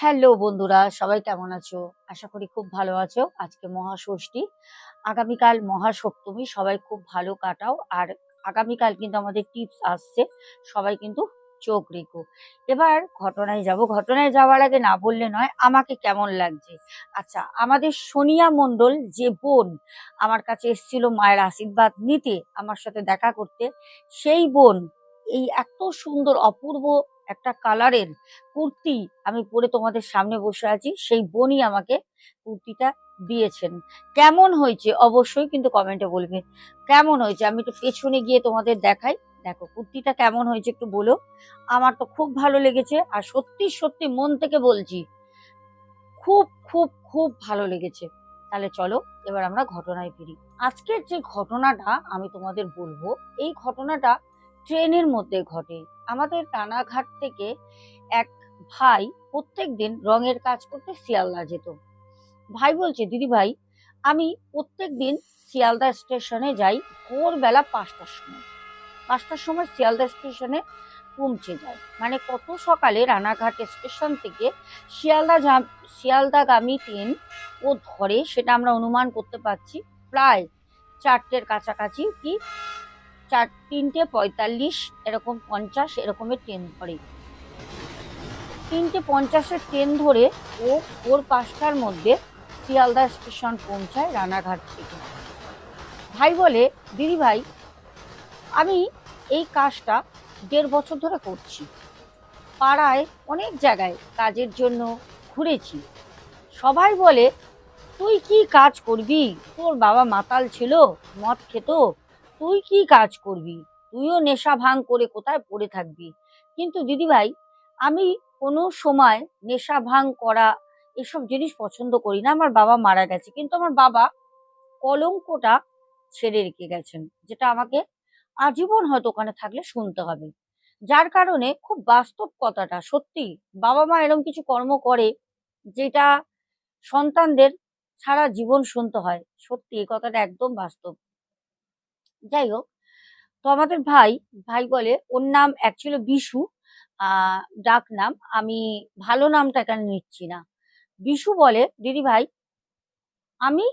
Hello বন্ধুরা, সবাই কেমন আছো? আশা করি খুব ভালো আছো। আজকে মহাষষ্ঠী। আগামীকাল মহাসপ্তমী, সবাই খুব ভালো কাটাও। আর আগামীকাল কিন্তু আমাদের টিপস আসছে, সবাই কিন্তু চোখ রেখো। এবার ঘটনায় যাব। ঘটনায় যাওয়ার আগে না বললে নয়, আমাকে কেমন লাগছে? আচ্ছা আমাদের সোনিয়া মণ্ডল যে বোন আমার কাছে এসেছিল মায়ের আশীর্বাদ নিতে, আমার সাথে দেখা করতে, সেই বোন এই এত সুন্দর, অপূর্ব একটা কালারের কুর্তি আমি পরে তোমাদের সামনে বসে আছি। সেই বোনই আমাকে কুর্তিটা দিয়েছেন। কেমন হয়েছে? অবশ্যই কিন্তু কমেন্টে বলবে। কেমন হয়েছে? আমি একটু পেছনে গিয়ে তোমাদের দেখাই। দেখো, কুর্তিটা কেমন হয়েছে একটু বলো। আমার তো খুব ভালো লেগেছে আর সত্যি সত্যি মন থেকে বলছি, খুব খুব খুব ভালো লেগেছে। তাহলে চলো, এবার আমরা ঘটনায় ফিরি। আজকের যে ঘটনাটা আমি তোমাদের বলব, এই ঘটনাটা ট্রেনের মধ্যে ঘটে। আমাদের রানাঘাট থেকে এক ভাই প্রত্যেক দিন রঙের কাজ করতে শিয়ালদা যেত। ভাই বলছে, দিদি ভাই, আমি প্রত্যেক দিন শিয়ালদা স্টেশনে যাই ভোরবেলা পাঁচটার সময়। পাঁচটার সময় শিয়ালদা স্টেশনে পৌঁছে যায় মানে কত সকালে রানাঘাট স্টেশন থেকে শিয়ালদা শিয়ালদাগামী ট্রেন ও ধরে, সেটা আমরা অনুমান করতে পারছি, প্রায় চারটের কাছাকাছি কি চার, তিনটে পঁয়তাল্লিশ, এরকম পঞ্চাশ, এরকমের ট্রেন ধরে। তিনটে পঞ্চাশের ট্রেন ধরে ও ভোর পাঁচটার মধ্যে শিয়ালদা স্টেশন পৌঁছায় রানাঘাট থেকে। ভাই বলে, দিদি ভাই, আমি এই কাজটা দেড় বছর ধরে করছি। পাড়ায় অনেক জায়গায় কাজের জন্য ঘুরেছি। সবাই বলে, তুই কি কাজ করবি? তোর বাবা মাতাল ছিল, মদ খেত তুই কি কাজ করবি? তুইও নেশা ভাঙ করে কোথায় পড়ে থাকবি? কিন্তু দিদিভাই, আমি কোনো সময় নেশা ভাঙ করা এসব জিনিস পছন্দ করি না। আমার বাবা মারা গেছে, কিন্তু আমার বাবা কলঙ্কটা ছেড়ে রেখে গেছেন, যেটা আমাকে আজীবন হয়তো ওখানে থাকলে শুনতে হবে। যার কারণে খুব বাস্তব কথাটা, সত্যি, বাবা মা এরকম কিছু কর্ম করে যেটা সন্তানদের সারা জীবন শুনতে হয়। সত্যি, এই কথাটা একদম বাস্তব। যাই হোক, তো আমাদের ভাই ভাই বলে, ওর নাম অ্যাকচুয়ালি বিশু ডাক নাম। আমি ভালো নামটা এখানে নিচ্ছি না। বিশু বলে, দিদি ভাই, আমি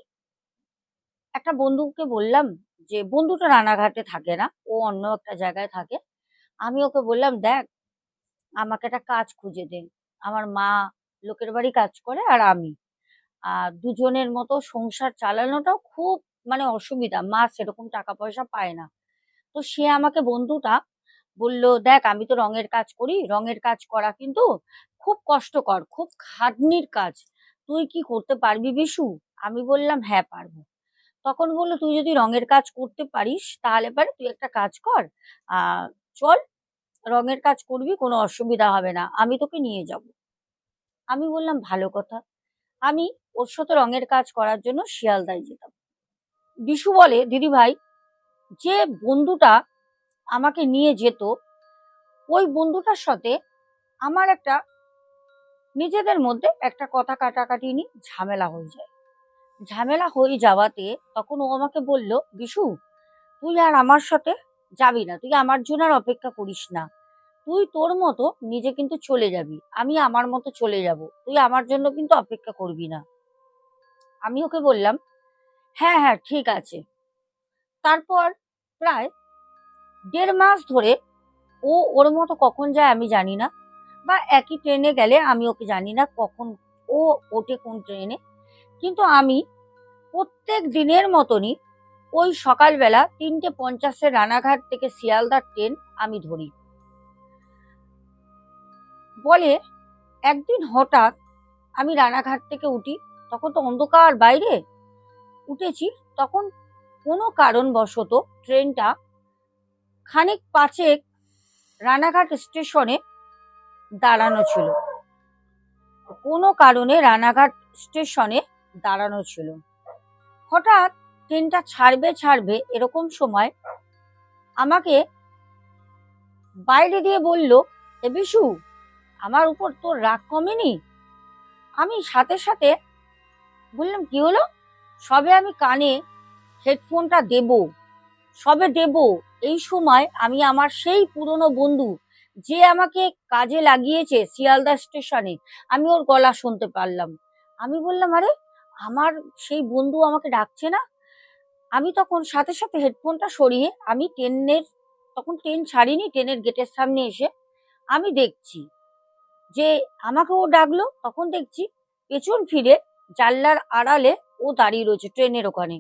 একটা বন্ধুকে বললাম যে, বন্ধুটা রানাঘাটে থাকে না, ও অন্য একটা জায়গায় থাকে। আমি ওকে বললাম, দেখ, আমাকে একটা কাজ খুঁজে দে। আমার মা লোকের বাড়ি কাজ করে আর আমি। আর দুজনের মতো সংসার চালানোটাও খুব মানে অসুবিধা, মা সেরকম টাকা পয়সা পায় না। তো সে আমাকে বন্ধুটা বলল, দেখ, আমি তো রঙের কাজ করি, রঙের কাজ করা কিন্তু খুব কষ্টকর, খুব খাটনির কাজ। তুই কি করতে পারবি বিশু? আমি বললাম হ্যাঁ পারব। তখন বলল, তুই যদি রঙের কাজ করতে পারিস, তাহলে পারে তুই একটা কাজ কর। চল, রঙের কাজ করবি, কোনো অসুবিধা হবে না, আমি তোকে নিয়ে যাব। আমি বললাম, ভালো কথা। আমি ওর সাথে রঙের কাজ করার জন্য শিয়ালদায় যেতাম। বিশু বলে, দিদি ভাই, যে বন্ধুটা আমাকে নিয়ে যেত, ওই বন্ধুটার সাথে আমার একটা নিজেদের মধ্যে একটা কথা কাটাকাটি নিয়ে ঝামেলা হয়ে যায়। ঝামেলা হয়ে যাওয়াতে তখন ও আমাকে বলল, বিশু, তুই আর আমার সাথে যাবি না, তুই আমার জন্য আর অপেক্ষা করিস না। তুই তোর মতো নিজে কিন্তু চলে যাবি, আমি আমার মতো চলে যাব, তুই আমার জন্য কিন্তু অপেক্ষা করবি না। আমি ওকে বললাম হ্যাঁ হ্যাঁ ঠিক আছে। তারপর প্রায় দেড় মাস ধরে ও ওর মতো কখন যায় আমি জানি না বা একই ট্রেনে গেলে আমি ওকে জানি না কখন ও ওঠে কোন ট্রেনে। কিন্তু আমি প্রত্যেক দিনের মতনই ওই সকালবেলা তিনটে পঞ্চাশের রানাঘাট থেকে শিয়ালদার ট্রেন আমি ধরি। বলে একদিন হঠাৎ আমি রানাঘাট থেকে উঠি, তখন তো অন্ধকার বাইরে। উঠেছি, তখন কোনো কারণবশত ট্রেনটা খানিক পাঁচেক রানাঘাট স্টেশনে দাঁড়ানো ছিল। কোনো কারণে রানাঘাট স্টেশনে দাঁড়ানো ছিল। হঠাৎ ট্রেনটা ছাড়বে ছাড়বে এরকম সময় আমাকে বাইরে দিয়ে বলল, এ বিশু, আমার উপর তোর রাগ কমেনি? আমি সাথে সাথে বললাম, কি হলো? সবে আমি কানে হেডফোনটা দেব, সবে দেব। এই সময় আমি আমার সেই পুরনো বন্ধু যে আমাকে কাজে লাগিয়েছে শিয়ালদা স্টেশনে, আমি ওর গলা শুনতে পারলাম। আমি বললাম, আরে, আমার সেই বন্ধু আমাকে ডাকছে না? আমি তখন সাথে সাথে হেডফোনটা সরিয়ে আমি ট্রেনের, তখন ট্রেন ছাড়িনি, ট্রেনের গেটের সামনে এসে আমি দেখছি যে আমাকে ও ডাকলো। তখন দেখছি পেছন ফিরে জানলার আড়ালে ও দাঁড়িয়ে রয়েছে ট্রেনের ওখানে।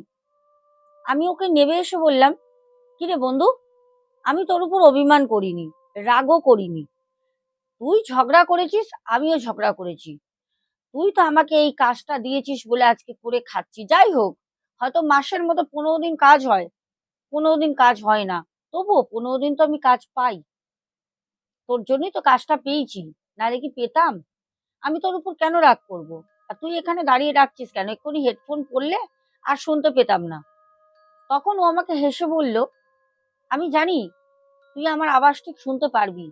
আমি ওকে নেমে এসে বললাম, কিরে বন্ধু, আমি তোর উপর অভিমান করিনি, রাগও করিনি। তুই ঝগড়া করেছিস, আমিও ঝগড়া করেছি। তুই তো আমাকে এই কাজটা দিয়েছিস বলে আজকে করে খাচ্ছি। যাই হোক, হয়তো মাসের মতো পনেরো দিন কাজ হয়। পনেরো দিন কাজ হয় না। তবুও পনেরো দিন তো আমি কাজ পাই। তোর জন্যই তো কাজটা পেয়েছি, নাহলে কি পেতাম? আমি তোর উপর কেন রাগ করব? আর তুই এখানে দাঁড়িয়ে রাখছিস কেন? এক্ষুনি হেডফোন পরলে আর শুনতে পেতাম না। তখন ও আমাকে হেসে বলল, আমি জানি তুই আমার আওয়াজ ঠিক শুনতে পারবি।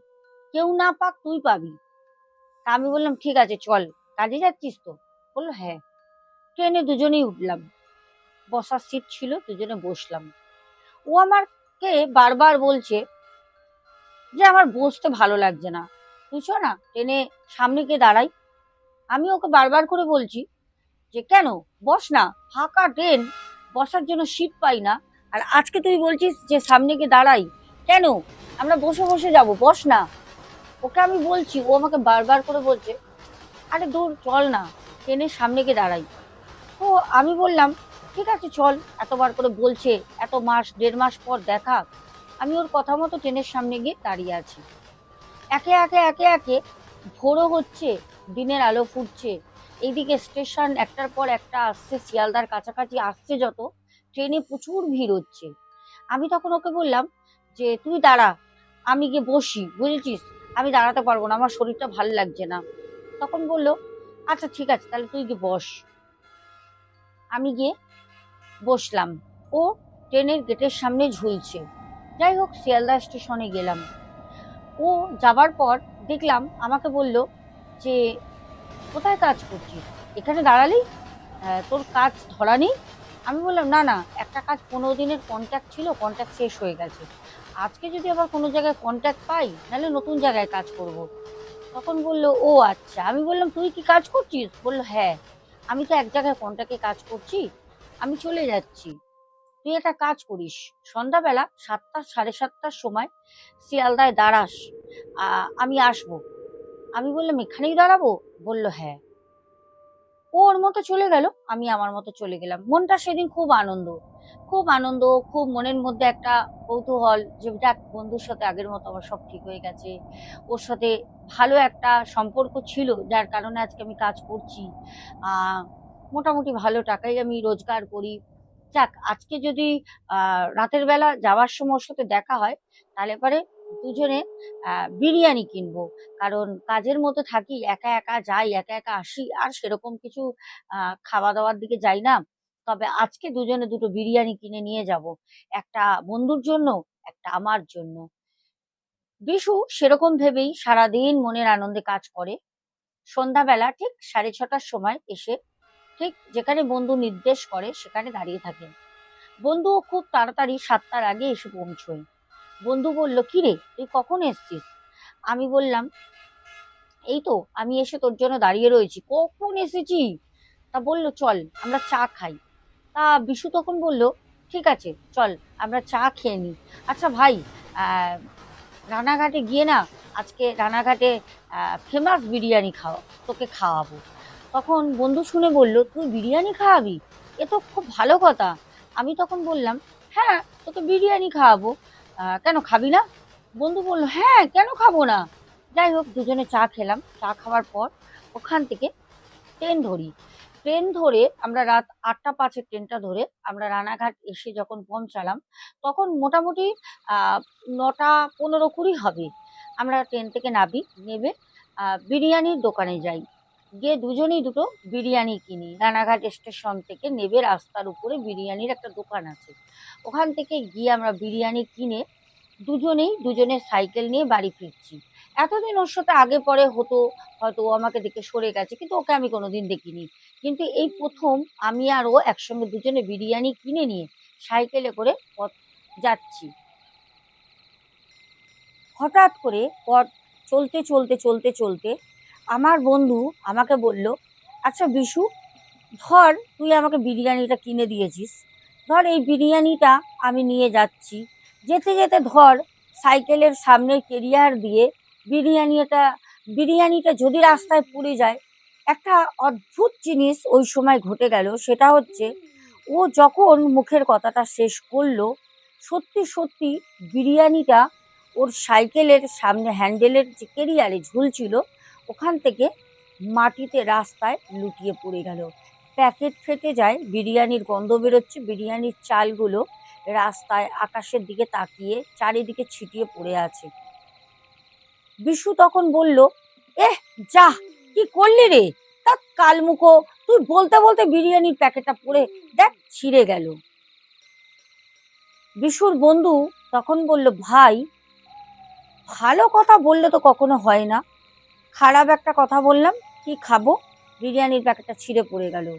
কেউ না পাক তুই পাবি। তা আমি বললাম, ঠিক আছে, চল। কাজে যাচ্ছিস তো? বলল হ্যাঁ। ট্রেনে দুজনেই উঠলাম। বসার সিট ছিল, দুজনে বসলাম। ও আমাকে বারবার বলছে যে, আমার বসতে ভালো লাগছে না। চ না, ট্রেনে সামনে গিয়ে দাঁড়াই। আমি ওকে বারবার করে বলছি যে, কেন? বস না, ফাঁকা ট্রেন, বসার জন্য সিট পাই না। আর আজকে তুই বলছিস যে, সামনে গিয়ে দাঁড়াই। কেন? আমরা বসে বসে যাব, বস না। ওকে আমি বলছি, ও আমাকে বারবার করে বলছে, আরে দূর, চল না, ট্রেনের সামনে গিয়ে দাঁড়াই। তো আমি বললাম, ঠিক আছে, চল। এতবার করে বলছে, এত মাস, দেড় মাস পর দেখা। আমি ওর কথা মতো ট্রেনের সামনে গিয়ে দাঁড়িয়ে আছি। একে একে একে একে ভোরও হচ্ছে দিনের আলো ফুটছে। এইদিকে স্টেশন একটার পর একটা আসছে, শিয়ালদার কাছাকাছি আসছে যত, ট্রেনে প্রচুর ভিড় হচ্ছে। আমি তখন ওকে বললাম যে, তুই দাঁড়া, আমি গিয়ে বসি, বুঝেছিস? আমি দাঁড়াতে পারব না, আমার শরীরটা ভালো লাগছে না। তখন বলল আচ্ছা ঠিক আছে, তাহলে তুই গিয়ে বস। আমি গিয়ে বসলাম। ও ট্রেনের গেটের সামনে ঝুলছে। যাই হোক, শিয়ালদা স্টেশনে গেলাম। ও যাবার পর দেখলাম, আমাকে বলল যে কোথায় কাজ করছিস? এখানে দাঁড়ালি? তোর কাজ ধরা নেই? আমি বললাম, না না, একটা কাজ পনেরো দিনের কন্ট্যাক্ট ছিল কন্ট্যাক্ট শেষ হয়ে গেছে। আজকে যদি আবার কোনো জায়গায় কন্ট্যাক্ট পাই, তাহলে নতুন জায়গায় কাজ করব। তখন বলল, ও আচ্ছা। আমি বললাম, তুই কি কাজ করছিস? বলল হ্যাঁ। আমি তো এক জায়গায় কন্ট্যাক্টে কাজ করছি, আমি চলে যাচ্ছি। তুই একটা কাজ করিস। সন্ধ্যাবেলা সাতটা, সাড়ে সাতটার সময় শিয়ালদায় দাঁড়াস। আমি আসব। আমি বললাম, এখানেই দাঁড়াবো? বলল হ্যাঁ। ও ওর মতো চলে গেল, আমি আমার মতো চলে গেলাম। মনটা সেদিন খুব আনন্দ খুব আনন্দ, খুব মনের মধ্যে একটা কৌতূহল যে, যাক, বন্ধুর সাথে আগের মতো আমার সব ঠিক হয়ে গেছে। ওর সাথে ভালো একটা সম্পর্ক ছিল, যার কারণে আজকে আমি কাজ করছি। মোটামুটি ভালো টাকাই আমি রোজগার করি। যাক, আজকে যদি রাতের বেলা যাওয়ার সময় ওর সাথে দেখা হয়, তাহলে পরে দুজনে বিরিয়ানি কিনবো। কারণ কাজের মতো থাকি, একা একা যাই, একা একা আসি, আর সেরকম কিছু খাওয়া দাওয়ার দিকে যাই না। তবে আজকে দুজনে দুটো বিরিয়ানি কিনে নিয়ে যাব। একটা বন্ধুর জন্য, একটা আমার জন্য। বিশু সেরকম ভেবেই সারাদিন মনের আনন্দে কাজ করে। সন্ধ্যাবেলা ঠিক সাড়ে ছটার সময় এসে ঠিক যেখানে বন্ধু নির্দেশ করে, সেখানে দাঁড়িয়ে থাকে। বন্ধুও খুব তাড়াতাড়ি সাতটার আগে এসে পৌঁছয়। বন্ধু বলল কি রে তুই কখন এসছিস? আমি বললাম, এই তো, আমি এসে তোর জন্য দাঁড়িয়ে রয়েছি। কখন এসেছি? তা বলল, চল, আমরা চা খাই। তা বিশু তখন বলল, ঠিক আছে, চল, আমরা চা খেয়ে নিই। আচ্ছা ভাই রানাঘাটে গিয়ে না, আজকে রানাঘাটে ফেমাস বিরিয়ানি খাও তোকে খাওয়াবো। তখন বন্ধু শুনে বলল, তুই বিরিয়ানি খাওয়াবি? এ তো খুব ভালো কথা। আমি তখন বললাম হ্যাঁ তোকে বিরিয়ানি খাওয়াবো। কেন খাবি না? বন্ধু বলল হ্যাঁ কেন খাব না? যাই হোক, দুজনে চা খেলাম। চা খাওয়ার পর ওখান থেকে ট্রেন ধরি। ট্রেন ধরে আমরা রাত আটটা পাঁচের ট্রেনটা ধরে আমরা রানাঘাট এসে যখন পৌঁছালাম, তখন মোটামুটি নটা পনেরো কুড়ি হবে। আমরা ট্রেন থেকে নামি নেবে বিরিয়ানির দোকানে যাই। গিয়ে দুজনেই দুটো বিরিয়ানি কিনি। রানাঘাট স্টেশন থেকে নেবে রাস্তার উপরে বিরিয়ানির একটা দোকান আছে। ওখান থেকে গিয়ে আমরা বিরিয়ানি কিনে দুজনেই, দুজনের সাইকেল নিয়ে বাড়ি ফিরছি। এতদিন ওর সাথে আগে পরে হতো, হয়তো ও আমাকে দেখে সরে গেছে, কিন্তু ওকে আমি কোনোদিন দেখিনি। কিন্তু এই প্রথম আমি আর ও একসঙ্গে দুজনে বিরিয়ানি কিনে নিয়ে সাইকেলে করে পথ যাচ্ছি। হঠাৎ করে পথ চলতে চলতে চলতে চলতে আমার বন্ধু আমাকে বলল আচ্ছা বিশু, ধর তুই আমাকে বিরিয়ানিটা কিনে দিয়েছিস। ধর এই বিরিয়ানিটা আমি নিয়ে যাচ্ছি। যেতে যেতে ধর সাইকেলের সামনে কেরিয়ার দিয়ে বিরিয়ানিটা বিরিয়ানিটা যদি রাস্তায় পড়ে যায়, একটা অদ্ভুত জিনিস ওই সময় ঘটে গেল, সেটা হচ্ছে ও যখন মুখের কথাটা শেষ করল, সত্যি সত্যি বিরিয়ানিটা ওর সাইকেলের সামনে হ্যান্ডেলের যে কেরিয়ারে ঝুলছিল ওখান থেকে মাটিতে রাস্তায় লুটিয়ে পড়ে গেল। প্যাকেট ফেটে যায়, বিরিয়ানির গন্ধ বেরোচ্ছে, বিরিয়ানির চালগুলো রাস্তায় আকাশের দিকে তাকিয়ে চারিদিকে ছিটিয়ে পড়ে আছে। বিশু তখন বলল, এহ, যা, কি করলি রে? তা কালমুখো, তুই বলতে বলতে বিরিয়ানির প্যাকেটটা পড়ে, দেখ, ছিঁড়ে গেল। বিশুর বন্ধু তখন বলল, ভাই, ভালো কথা বললে তো কখনো হয় না। খারাপ একটা কথা বললাম, কি খাব? বিরিয়ানির প্যাকেটটা ছিঁড়ে পড়ে গেল।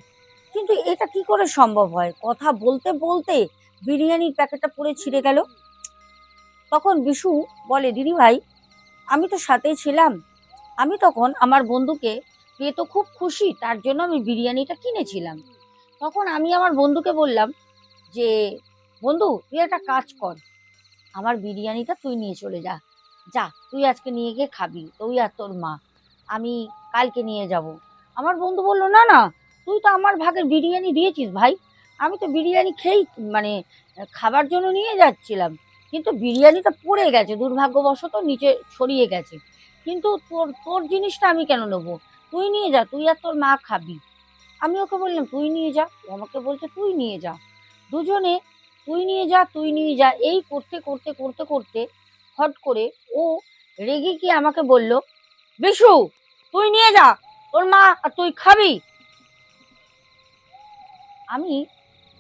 কিন্তু এটা কি করে সম্ভব হয়? কথা বলতে বলতে বিরিয়ানির প্যাকেটটা পড়ে ছিঁড়ে গেল। তখন বিশু বলে, দিদি ভাই, আমি তো সাথেই ছিলাম। আমি তখন আমার বন্ধুকে পেয়ে তো খুব খুশি, তার জন্য আমি বিরিয়ানিটা কিনেছিলাম। তখন আমি আমার বন্ধুকে বললাম যে, বন্ধু, তুই একটা কাজ কর। আমার বিরিয়ানিটা তুই নিয়ে চলে যা। যা, তুই আজকে নিয়ে গিয়ে খাবি, তুই আর তোর মা। আমি কালকে নিয়ে যাব। আমার বন্ধু বলল, না না, তুই তো আমার ভাগের বিরিয়ানি দিয়েছিস ভাই। আমি তো বিরিয়ানি খেয়েই মানে খাবার জন্য নিয়ে যাচ্ছিলাম। কিন্তু বিরিয়ানিটা পড়ে গেছে, দুর্ভাগ্যবশত নিচে ছড়িয়ে গেছে। কিন্তু তোর তোর জিনিসটা আমি কেন নেব? তুই নিয়ে যা, তুই আর তোর মা খাবি। আমি ওকে বললাম, তুই নিয়ে যা। ও আমাকে বলছে, তুই নিয়ে যা। দুজনে, তুই নিয়ে যা, তুই নিয়ে যা। এই করতে করতে করতে করতে হট করে ও রেগে গিয়ে আমাকে বলল বিশু, তুই নিয়ে যা, ওর মা আর তুই খাবি। আমি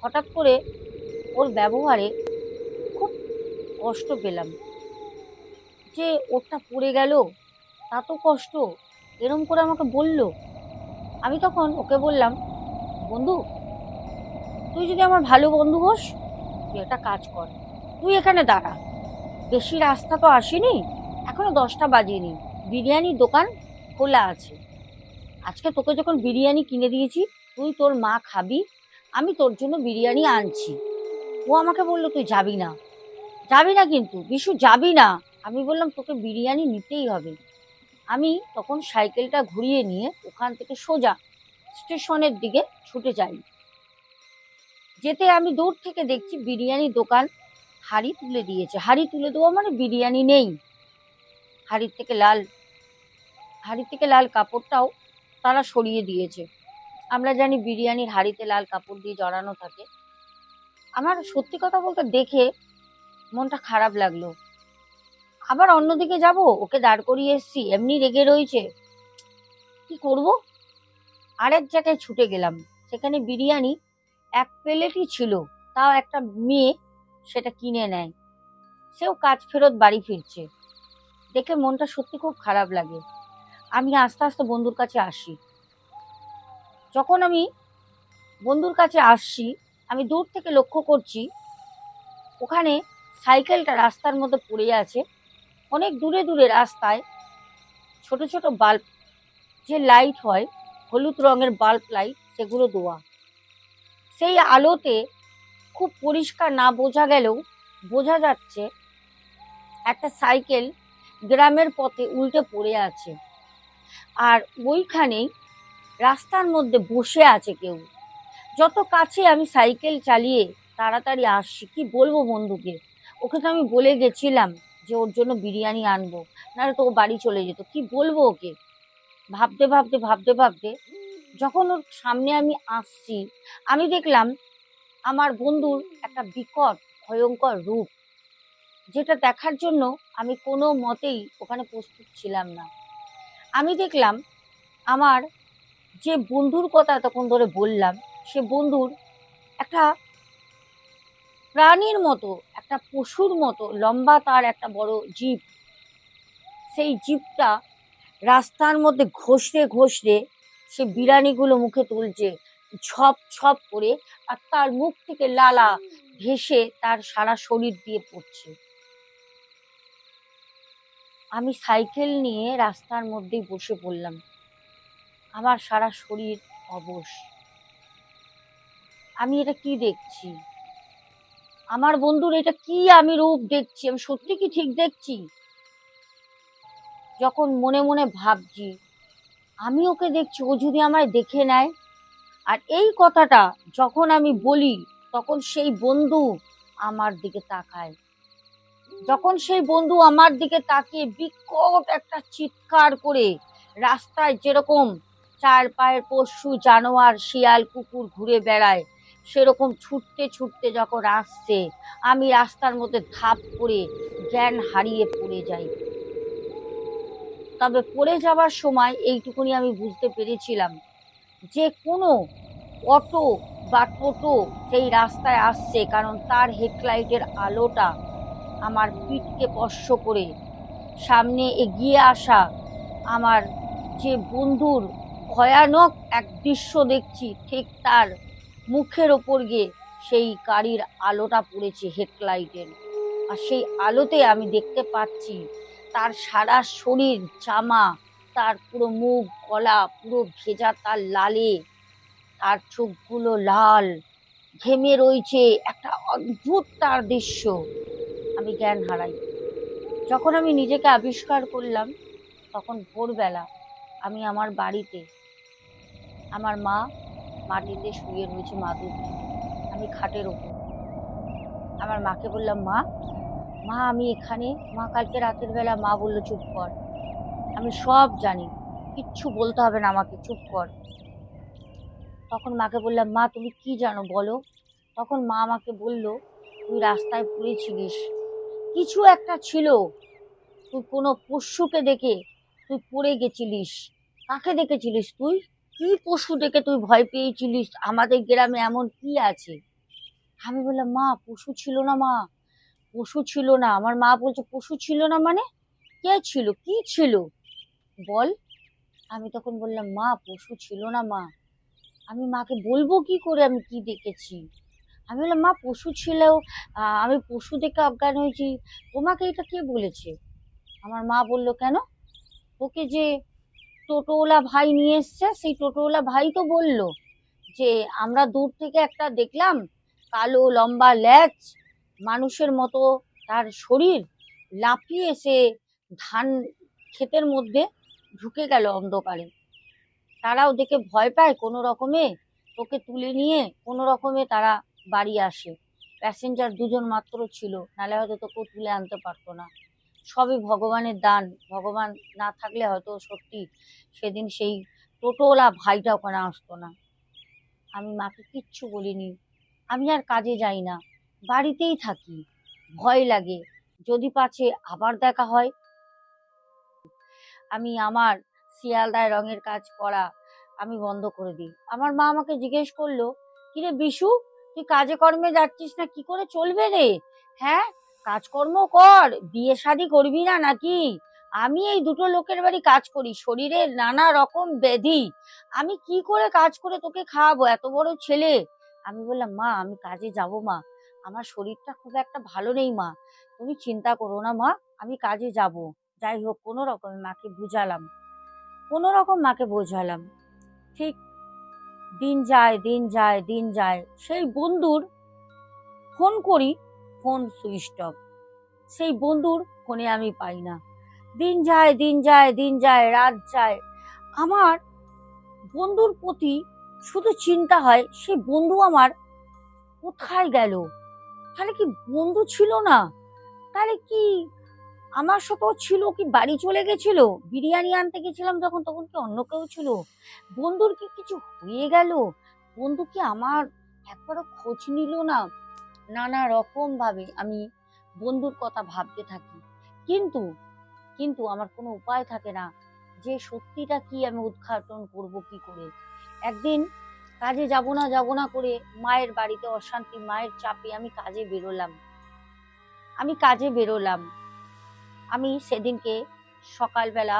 হঠাৎ করে ওর ব্যবহারে খুব কষ্ট পেলাম। যে ওরটা পড়ে গেল, তা তো কষ্ট, এরম করে আমাকে বলল। আমি তখন ওকে বললাম, বন্ধু, তুই যদি আমার ভালো বন্ধু হোস, তুই একটা কাজ কর। তুই এখানে দাঁড়া। বেশি রাস্তা তো আসেনি, এখনও দশটা বাজেনি বিরিয়ানির দোকান খোলা আছে। আজকে তোকে যখন বিরিয়ানি কিনে দিয়েছি, তুই তোর মা খাবি, আমি তোর জন্য বিরিয়ানি আনছি। ও আমাকে বলল, তুই যাবি না। যাবি না কিন্তু, বিশু, যাবি না। আমি বললাম, তোকে বিরিয়ানি নিতেই হবে। আমি তখন সাইকেলটা ঘুরিয়ে নিয়ে ওখান থেকে সোজা স্টেশনের দিকে ছুটে যাই। যেতে আমি দূর থেকে দেখছি বিরিয়ানি দোকান হাড়ি তুলে দিয়েছে। হাড়ি তুলে দেওয়া মানে বিরিয়ানি নেই। হাড়ির থেকে লাল, হাড়ির থেকে লাল কাপড়টাও তারা সরিয়ে দিয়েছে। আমরা জানি বিরিয়ানির হাড়িতে লাল কাপড় দিয়ে জড়ানো থাকে। আমার সত্যি কথা বলতে দেখে মনটা খারাপ লাগল। আবার অন্যদিকে যাব? ওকে দাঁড় করিয়ে এসছি, এমনি রেগে রয়েছে। কি করব? আরেক জায়গায় ছুটে গেলাম। সেখানে বিরিয়ানি এক প্লেটই ছিল, তাও একটা মেয়ে সেটা কিনে নেয়। সেও কাজ ফেরত বাড়ি ফিরছে। দেখে মনটা সত্যি খুব খারাপ লাগে। আমি আস্তে আস্তে বন্ধুর কাছে আসি। যখন আমি বন্ধুর কাছে আসছি, আমি দূর থেকে লক্ষ্য করছি, ওখানে সাইকেলটা রাস্তার মধ্যে পড়ে আছে। অনেক দূরে দূরে রাস্তায় ছোট ছোট বাল্ব, যে লাইট হয়, হলুদ রঙের বাল্ব লাইট, সেগুলো দেওয়া সেই আলোতে খুব পরিষ্কার না বোঝা গেলেও বোঝা যাচ্ছে, একটা সাইকেল গ্রামের পথে উল্টে পড়ে আছে। আর ওইখানেই রাস্তার মধ্যে বসে আছে কেউ। যত কাছে আমি সাইকেল চালিয়ে তাড়াতাড়ি আসছি, কি বলব বন্ধুকে? ওকে তো আমি বলে গেছিলাম যে ওর জন্য বিরিয়ানি আনব, নাহলে তো ও বাড়ি চলে যেত। কি বলব ওকে? ভাবতে ভাবতে ভাবতে ভাবতে যখন ওর সামনে আমি আসছি, আমি দেখলাম আমার বন্ধুর একটা বিকট, ভয়ঙ্কর রূপ। যেটা দেখার জন্য আমি কোনো মতেই ওখানে প্রস্তুত ছিলাম না। আমি দেখলাম আমার যে বন্ধুর কথা তখন ধরে বললাম, সে বন্ধুর একটা প্রাণীর মতো, একটা পশুর মতো, লম্বা তার একটা বড় জিপ সেই জিপটা রাস্তার মধ্যে ঘষড়ে ঘষড়ে সে বিরানিগুলো মুখে তুলছে, ছপ ছপ করে, আর তার মুখ থেকে লালা ভেসে তার সারা শরীর দিয়ে পড়ছে। আমি সাইকেল নিয়ে রাস্তার মধ্যেই বসে পড়লাম। আমার সারা শরীর অবশ। আমি এটা কি দেখছি? আমার বন্ধুর এটা কি আমি রূপ দেখছি? আমি সত্যি কি ঠিক দেখছি? যখন মনে মনে ভাবছি, আমি ওকে দেখছি, ও যদি আমায় দেখে নেয়, আর এই কথাটা যখন আমি বলি, তখন সেই বন্ধু আমার দিকে তাকায়। যখন সেই বন্ধু আমার দিকে তাকিয়ে বিকট একটা চিৎকার করে রাস্তায় যেরকম চার পায়ের পশু, জানোয়ার, শিয়াল, কুকুর ঘুরে বেড়ায়, সেরকম ছুটতে ছুটতে যখন আসছে, আমি রাস্তার মধ্যে ধাপ করে জ্ঞান হারিয়ে পড়ে যাই। তবে পড়ে যাওয়ার সময় এইটুকুনি আমি বুঝতে পেরেছিলাম যে কোনো অটো বা টোটো সেই রাস্তায় আসছে, কারণ তার হেডলাইটের আলোটা আমার পিঠকে স্পর্শ করে। সামনে এগিয়ে আসা আমার যে বন্ধুর ভয়ানক এক দৃশ্য দেখছি, ঠিক তার মুখের ওপর গিয়ে সেই গাড়ির আলোটা পড়েছে হেডলাইটের। আর সেই আলোতে আমি দেখতে পাচ্ছি তার সারা শরীর জামা, তার পুরো মুখ, গলা, পুরো ভেজা, তার লালে, তার চোখগুলো লাল, ঘেমে রয়েছে একটা অদ্ভুত তার দৃশ্য। আমি জ্ঞান হারাই। যখন আমি নিজেকে আবিষ্কার করলাম, তখন ভোরবেলা আমি আমার বাড়িতে আমার মা মাটিতে শুয়ে রয়েছে মা মাদুর। আমি খাটের ওপর। আমার মাকে বললাম, মা মা, আমি এখানে। মা, কালকে রাতের বেলা মা বলল, চুপ কর। আমি সব জানি। কিচ্ছু বলতে হবে না আমাকে, চুপ কর। তখন মাকে বললাম, মা, তুমি কি জানো বলো? তখন মা আমাকে বলল, তুই রাস্তায় পড়েছিলিস। কিছু একটা ছিল। তুই কোনো পশুকে দেখে তুই পড়ে গেছিলিস। কাকে দেখেছিলিস তুই? কি পশু দেখে তুই ভয় পেয়েছিলিস? আমাদের গ্রামে এমন কি আছে? আমি বললাম, মা, পশু ছিল না মা। পশু ছিল না। আমার মা বলছে, পশু ছিল না মানে? কে ছিল? কি ছিল? বল। আমি তখন বললাম, মা, পশু ছিল না মা। আমি মাকে বলব কি করে আমি কি দেখেছি? আমি বললাম, মা, পশু ছিল আমি পশু দেখে অজ্ঞান হয়েছি। তোমাকে এটা কে বলেছে? আমার মা বলল, কেন? তোকে যে টোটোওয়ালা ভাই নিয়ে এসছে, সেই টোটোওয়ালা ভাই তো বলল যে, আমরা দূর থেকে একটা দেখলাম কালো লম্বা ল্যাচ মানুষের মতো তার শরীর লাফিয়ে এসে ধান ক্ষেতের মধ্যে ঢুকে গেল অন্ধকারে। তারাও দেখে ভয় পায় কোনো রকমে, তোকে তুলে নিয়ে কোনো রকমে তারা বাড়ি আসে। প্যাসেঞ্জার দুজন মাত্র ছিল নাহলে হয়তো তোকেও তুলে আনতে পারতো না। সবই ভগবানের দান, ভগবান না থাকলে হয়তো সত্যি সেদিন সেই টোটোওয়ালা ভাইটা ওখানে আসতো না। আমি মাকে কিচ্ছু বলিনি। আমি আর কাজে যাই না, বাড়িতেই থাকি। ভয় লাগে, যদি পাছে আবার দেখা হয়। আমি আমার শিয়ালদায় রঙের কাজ করা আমি বন্ধ করে দিই। আমার মা আমাকে জিজ্ঞেস করল, কিরে বিশু তুই কাজে কর্মে যাচ্ছিস না, কি করে চলবে রে? হ্যাঁ কাজকর্ম কর, বিয়ে শাদি করবি না নাকি? আমি এই দুটো লোকের বাড়ি কাজ করি, শরীরের নানা রকম ব্যাধি। আমি কি করে কাজ করে তোকে খাওয়াবো, এত বড় ছেলে? আমি বললাম, মা, আমি কাজে যাব, মা। আমার শরীরটা খুব একটা ভালো নেই, মা। তুমি চিন্তা করো না, মা, আমি কাজে যাব। যাই হোক, কোনো রকমে মাকে বুঝালাম। কোনো রকম মাকে বোঝালাম। ঠিক দিন যায় দিন যায় দিন যায়। সেই বন্ধুর ফোন করি, ফোন সুইচ অফ। সেই বন্ধুর ফোনে আমি পাই না। দিন যায় দিন যায় দিন যায়, রাত যায়। আমার বন্ধুর প্রতি শুধু চিন্তা হয়, সে বন্ধু আমার কোথায় গেল? তাহলে কি বন্ধু ছিল না? তাহলে কি আমার সাথেও ছিল কি বাড়ি চলে গেছিল? বিরিয়ানি আনতে গেছিলাম যখন, তখন কি অন্য কেউ ছিল? বন্ধুর কি কিছু হয়ে গেল? বন্ধু কি আমার একবারও খোঁজ নিল না? নানা রকম ভাবে আমি বন্ধুর কথা ভাবতে থাকি। কিন্তু কিন্তু আমার কোনো উপায় থাকে না যে সত্যিটা কি আমি উদ্ঘাটন করব কি করে? একদিন কাজে যাব না যাব না করে মায়ের বাড়িতে অশান্তি, মায়ের চাপে আমি কাজে বেরোলাম। আমি কাজে বেরোলাম। আমি সেদিনকে সকালবেলা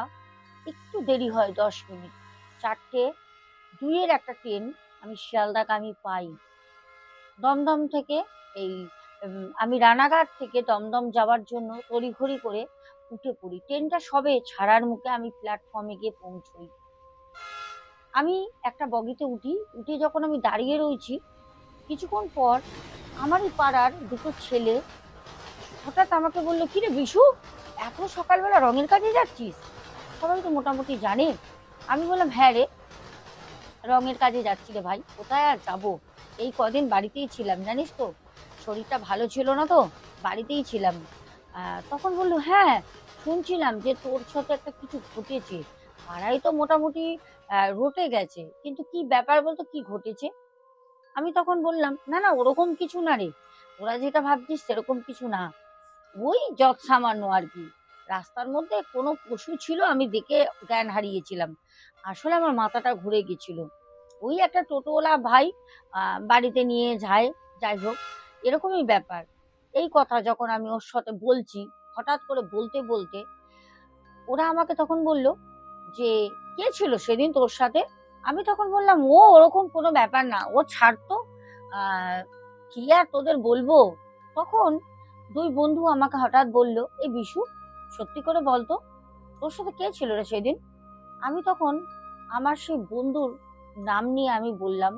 একটু দেরি হয় দশ মিনিট। চারটে দুইয়ের একটা ট্রেন আমি শিয়ালদাকে আমি পাই। দমদম থেকে এই আমি রানাঘাট থেকে দমদম যাওয়ার জন্য তড়িঘড়ি করে উঠে পড়ি। ট্রেনটা সবে ছাড়ার মুখে আমি প্ল্যাটফর্মে গিয়ে পৌঁছই। আমি একটা বগিতে উঠি, উঠে যখন আমি দাঁড়িয়ে রয়েছি, কিছুক্ষণ পর আমারই পাড়ার দুটো ছেলে হঠাৎ আমাকে বলল, কিরে বিশু? এত সকালবেলা রঙের কাজে যাচ্ছিস? সবাই তো মোটামুটি জানে। আমি বললাম হ্যাঁ রে, রঙের কাজে যাচ্ছি রে ভাই। কোথায় আর যাব? এই কদিন বাড়িতেই ছিলাম, জানিস তো। শরীরটা ভালো ছিল না তো, বাড়িতেই ছিলাম। তখন বলল হ্যাঁ শুনছিলাম যে তোর সাথে একটা কিছু ঘটেছে। পাড়ায় তো মোটামুটি রটে গেছে। কিন্তু কি ব্যাপার বলতো, কি ঘটেছে? আমি তখন বললাম, না না, ওরকম কিছু না রে। ওরা যেটা ভাবছিস সেরকম কিছু না। ওই যৎ সামান্য আর কি। রাস্তার মধ্যে কোনো পশু ছিল, আমি দেখে জ্ঞান হারিয়েছিলাম। আসলে আমার মাথাটা ঘুরে গেছিল। ওই একটা টোটোওয়ালা ভাই বাড়িতে নিয়ে যায়, যাই হোক, এরকমই ব্যাপার। এই কথা যখন আমি ওর সাথে বলছি, হঠাৎ করে বলতে বলতে ওরা আমাকে তখন বলল যে, কে ছিল সেদিন তোর সাথে? আমি তখন বললাম, ও ওরকম কোনো ব্যাপার না। ও ছাড়তো। কি আর তোদের বলব? তখন দুই বন্ধু আমাকে হঠাৎ বলল, এই বিশু, সত্যি করে বলতো, তোর সাথে কে ছিল রে সেদিন? আমি তখন আমার সেই বন্ধুর নাম নিয়ে আমি বললাম,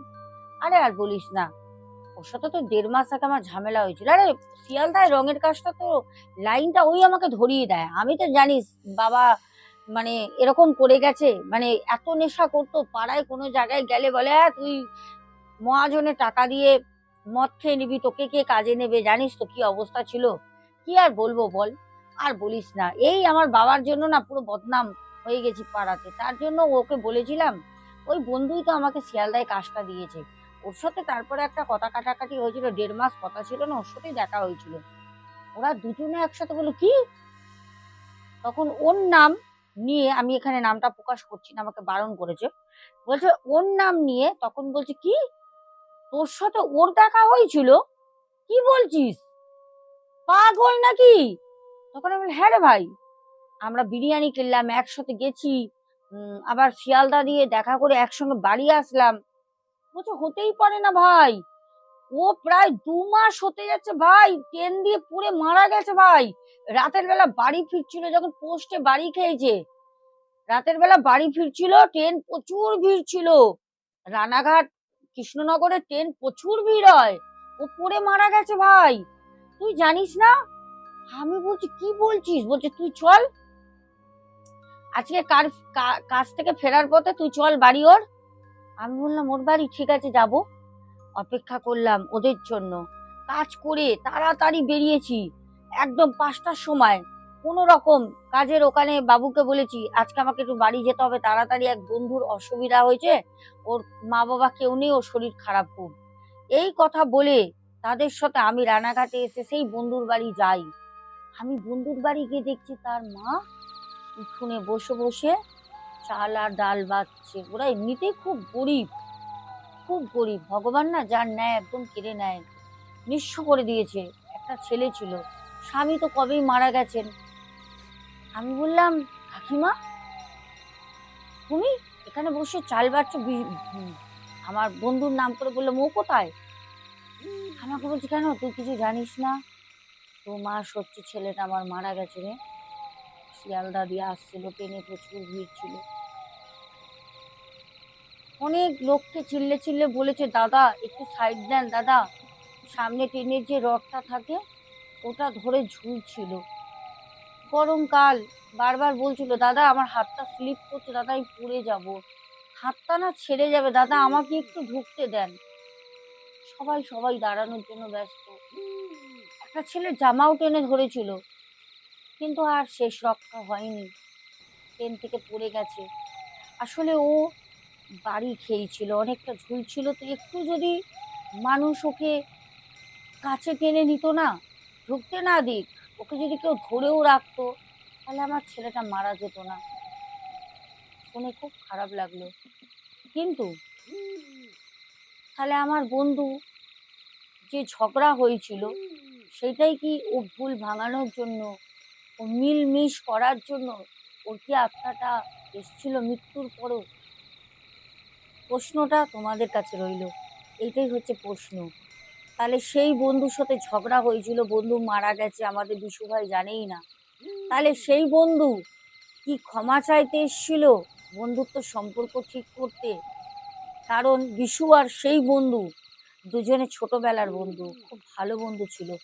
আরে আর বলিস না, ওর সাথে তো দেড় মাস আগে আমার ঝামেলা হয়েছিল। আরে, শিয়ালদায় রঙের কাজটা তো লাইনটা ওই আমাকে ধরিয়ে দেয়। আমি তো জানিস, বাবা মানে এরকম করে গেছে মানে এত নেশা করতো, পাড়ায় কোনো জায়গায় গেলে বলে হ্যাঁ তুই মহাজনে টাকা দিয়ে মদ খেয়ে নিবি, তোকে কে কাজে নেবে? জানিস তো কি অবস্থা ছিল। কি আর বলব বল? আর বলিস না। এই আমার বাবার জন্য না পুরো বদনাম হয়ে গেছি পাড়াতে। তার জন্য ওকে বলেছিলাম, ওই বন্ধুই তো আমাকে শিয়ালদায় কাজটা দিয়েছে। ওর সাথে তারপরে একটা কথা কাটাকাটি হয়েছিল, দেড় মাস কথা ছিল না, ওর সাথেই দেখা হয়েছিল। ওরা দুজনে একসাথে বলল, কি? তখন ওর নাম নিয়ে আমি এখানে নামটা প্রকাশ করছি না, আমাকে বারণ করেছে। বলছে, ওর নাম নিয়ে তখন বলছে, কি? তোর সাথে ওর দেখা হয়েছিল? কি বলছিস? পাগল নাকি? তখন আমি হ্যাঁ রে ভাই, আমরা বিরিয়ানি কিনলাম, একসাথে গেছি আবার শিয়ালদা দিয়ে দেখা করে একসঙ্গে বাড়ি আসলাম। বলছে, হতেই পারে না ভাই। ও প্রায় দু মাস হতে যাচ্ছে ভাই ট্রেন দিয়ে পুড়ে মারা গেছে ভাই। রাতের বেলা বাড়ি ফিরছিল যখন পোস্টে বাড়ি খেয়েছে। রাতের বেলা বাড়ি ফিরছিল, ট্রেন প্রচুর ভিড় ছিল রানাঘাট কৃষ্ণনগরে ট্রেন প্রচুর ভিড় হয়। ও পড়ে মারা গেছে ভাই। তুই জানিস না? আমি বলছি, কি বলছিস? বলছে, তুই চল। আজকে কার কাজ থেকে ফেরার পথে তুই চল বাড়ি ওর। আমি বললাম, ওর বাড়ি ঠিক আছে, যাব। অপেক্ষা করলাম ওদের জন্য। কাজ করে তাড়াতাড়ি বেরিয়েছি। একদম পাঁচটার সময়। কোনো রকম কাজের ওখানে বাবুকে বলেছি, আজকে আমাকে একটু বাড়ি যেতে হবে। তাড়াতাড়ি এক বন্ধুর অসুবিধা হয়েছে, ওর মা বাবা কেউ নেই, ওর শরীর খারাপ খুব। এই কথা বলে তাদের সাথে আমি রানাঘাটে এসে সেই বন্ধুর বাড়ি যাই। আমি বন্ধুর বাড়ি গিয়ে দেখছি তার মা উঠোনে বসে বসে চাল আর ডাল বাচ্ছে ওরা এমনিতেই খুব গরিব খুব গরিব। ভগবান না যার নেয় একদম কেড়ে নেয়। নিঃস্ব করে দিয়েছে। একটা ছেলে ছিল। স্বামী তো কবেই মারা গেছেন। আমি বললাম, কাকিমা, তুমি এখানে বসে চাল বাড়ছো আমার বন্ধুর নাম করে বললাম ও কোথায়? আমাকে বলছি, কেন? তুই কিছু জানিস না? তো মা সত্যি ছেলেটা আমার মারা গেছে রে। শিয়ালদা দিয়ে আসছিল ট্রেনে প্রচুর ভিড় ছিল। অনেক লোককে চিল্লে চিল্লে বলেছে, দাদা, একটু সাইড দেন, দাদা। সামনে ট্রেনের যে রডটা থাকে, ওটা ধরে ঝুলছিল। গরমকাল বারবার বলছিল, দাদা, আমার হাতটা স্লিপ করছে, দাদা, আমি পড়ে যাব। হাতটা না ছেড়ে যাবে, দাদা, আমাকে একটু ঢুকতে দেন। সবাই সবাই দাঁড়ানোর জন্য ব্যস্ত। একটা ছেলে জামাও টেনে ধরেছিল, কিন্তু আর শেষ রক্ষা হয়নি। ট্রেন থেকে পড়ে গেছে। আসলে ও বাড়ি খেয়েছিল, অনেকটা ঝুলছিল তো একটু যদি মানুষ ওকে কাছে টেনে নিত না, ঢুকতে না দিক। ওকে যদি কেউ ধরেও রাখতো, তাহলে আমার ছেলেটা মারা যেত না। শুনে খুব খারাপ লাগল। কিন্তু তাহলে আমার বন্ধু যে ঝগড়া হয়েছিল, সেটাই কি ও ভুল ভাঙানোর জন্য, ও মিল মিশ করার জন্য ওর কি আত্মাটা এসছিল মৃত্যুর পরও? প্রশ্নটা তোমাদের কাছে রইল। এইটাই হচ্ছে প্রশ্ন। তাহলে সেই বন্ধুর সাথে ঝগড়া হয়েছিল, বন্ধু মারা গেছে, আমাদের বিশু ভাই জানেই না। তাহলে সেই বন্ধু কি ক্ষমা চাইতে এসেছিল? বন্ধুত্ব সম্পর্ক ঠিক করতে? কারণ বিশু আর সেই বন্ধু দুজনে ছোটবেলার বন্ধু, খুব ভালো বন্ধু ছিল।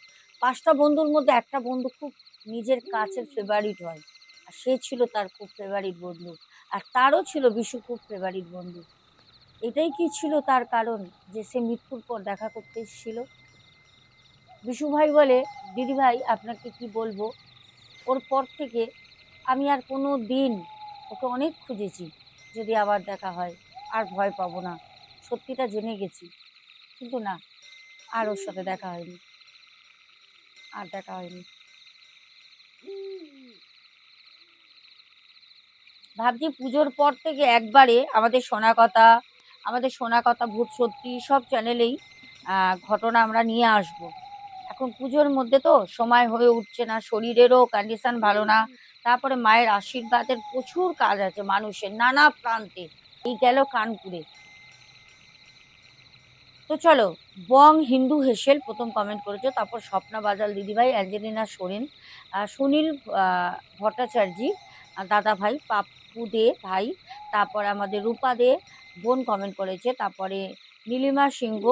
পাঁচটা বন্ধুর মধ্যে একটা বন্ধু খুব নিজের কাছের ফেভারিট হয়। আর সে ছিল তার খুব ফেভারিট বন্ধু। আর তারও ছিল বিশু খুব ফেভারিট বন্ধু। এটাই কি ছিল তার কারণ যে সে মৃত্যুর পর দেখা করতে এসেছিল? বিশু ভাই বলে, দিদি ভাই, আপনাকে কি বলব? ওর পর থেকে আমি আর কোনো দিন ওকে অনেক খুঁজেছি, যদি আবার দেখা হয়, আর ভয় পাবো না। সত্যিটা জেনে গেছি। কিন্তু না, আর ওর সাথে দেখা হয়নি। আর দেখা হয়নি। ভাবছি পুজোর পর থেকে একবারে আমাদের শোনা কথা আমাদের শোনা কথা, ভূত সত্যি সব চ্যানেলেই ঘটনা আমরা নিয়ে আসব। এখন পুজোর মধ্যে তো সময় হয়ে উঠছে না, শরীরেরও কন্ডিশন ভালো না, তারপরে মায়ের আশীর্বাদের প্রচুর কাজ আছে মানুষের, নানা প্রান্তে। এই গেল কানপুরে। তো চলো, বং হিন্দু হেসেল প্রথম কমেন্ট করেছ, তারপর স্বপ্না বাজাল দিদিভাই, অ্যাঞ্জেলিনা সোরেন সুনীল ভট্টাচার্যী দাদা ভাই পাপ্পু দে ভাই, তারপর আমাদের রূপা দে বোন কমেন্ট করেছে, তারপরে নীলিমা সিংহ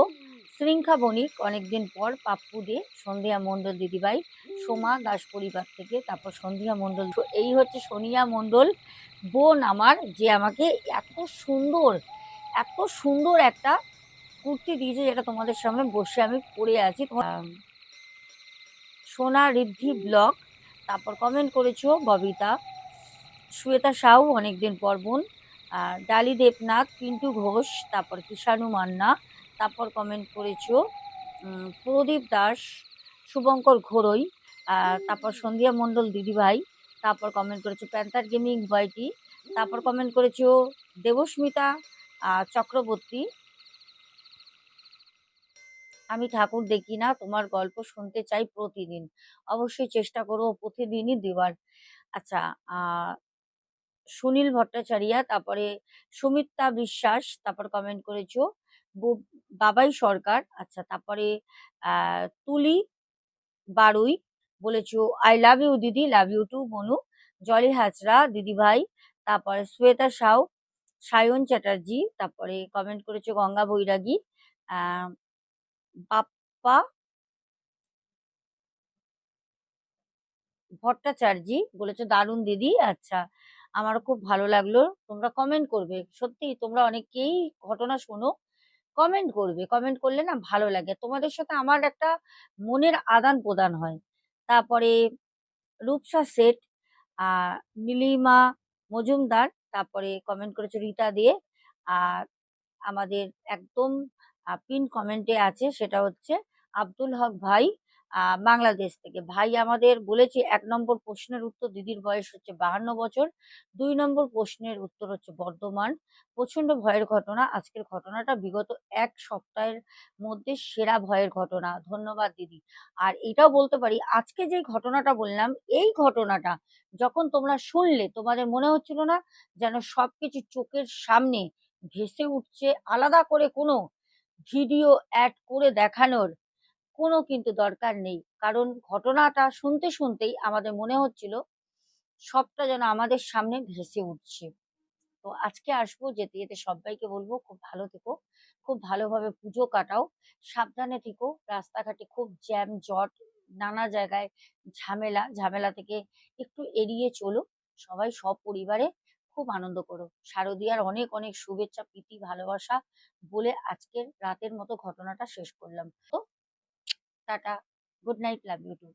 শৃঙ্খা বণিক, অনেকদিন পর পাপ্পু দে, সন্ধ্যা মণ্ডল দিদিভাই, সোমা দাস পরিবার থেকে, তারপর সন্ধ্যা মণ্ডল। এই হচ্ছে সোনিয়া মণ্ডল, বোন আমার, যে আমাকে এত সুন্দর এত সুন্দর একটা কুর্তি দিয়েছে যেটা তোমাদের সামনে বসে আমি পরে আছি। সোনা ঋদ্ধি ব্লগ। তারপর কমেন্ট করেছ ববিতা, শ্বেতা সাউ অনেকদিন পর বোন। ডালি দেবনাথ, পিন্টু ঘোষ, তারপর কিষাণু মান্না, তারপর কমেন্ট করেছ প্রদীপ দাস, শুভঙ্কর ঘোরই তারপর সন্ধ্যা মণ্ডল দিদিভাই, তারপর কমেন্ট করেছ প্যান্থার গেমিং বয়টি তারপর কমেন্ট করেছ দেবস্মিতা চক্রবর্তী। আমি ঠাকুর দেখি না, তোমার গল্প শুনতে চাই প্রতিদিন। অবশ্যই চেষ্টা করব প্রতিদিনই দেওয়ার। আচ্ছা সুনীল ভট্টাচারিয়া, তারপরে সুমিত্রা বিশ্বাস, তারপর কমেন্ট করেছ। বাবাই সরকার আচ্ছা তারপরে তুলি বারুই বলেছ আই লাভ ইউ দিদি love you too Manu Jolly Hazra, দিদি ভাই, তারপরে শ্বেতা সাউ, সায়ন চ্যাটার্জি, তারপরে কমেন্ট করেছ গঙ্গা বৈরাগী বাপ্পা ভট্টাচার্যি বলেছ দারুণ দিদি আচ্ছা আমারও খুব ভালো লাগল। তোমরা কমেন্ট করবে। সত্যি, তোমরা অনেকেই ঘটনা শোনো কমেন্ট করবে। কমেন্ট করলে না ভালো লাগে। তোমাদের সাথে আমার একটা মনের আদান প্রদান হয়। তারপরে রূপসা সেট আর নীলিমা মজুমদার, তারপরে কমেন্ট করেছে রীতা দিয়ে আর আমাদের একদম পিন কমেন্টে আছে, সেটা হচ্ছে আব্দুল হক ভাই। বাংলাদেশ থেকে। ভাই, আমাদের বলেছে এক নম্বর প্রশ্নের উত্তর দিদির বয়স হচ্ছে বাহান্ন বছর। দুই নম্বর প্রশ্নের উত্তর হচ্ছে বর্ধমান। প্রচণ্ড ভয়ের ঘটনা। আজকের ঘটনাটা বিগত এক সপ্তাহের মধ্যে সেরা ভয়ের ঘটনা। ধন্যবাদ দিদি। আর এটাও বলতে পারি, আজকে যে ঘটনাটা বললাম, এই ঘটনাটা যখন তোমরা শুনলে, তোমাদের মনে হচ্ছিল না যেন সবকিছু চোখের সামনে ভেসে উঠছে, আলাদা করে কোনো ভিডিও অ্যাড করে দেখানোর কোনো কিন্তু দরকার নেই। কারণ ঘটনাটা শুনতে শুনতেই আমাদের মনে হচ্ছিল সবটা যেন আমাদের সামনে ভেসে উঠছে। তো আজকে আসব যেতে যেতে সবাইকে বলব, খুব ভালো থেকো, খুব ভালোভাবে পুজো কাটাও, সাবধানে থেকো, রাস্তাঘাটে খুব জ্যাম, জট, নানা জায়গায় ঝামেলা ঝামেলা থেকে একটু এড়িয়ে চলো, সবাই সপরিবারে খুব আনন্দ করো। শারদীয়ার অনেক অনেক শুভেচ্ছা, প্রীতি, ভালোবাসা বলে আজকের রাতের মতো ঘটনাটা শেষ করলাম। তো tata. Good night love you too.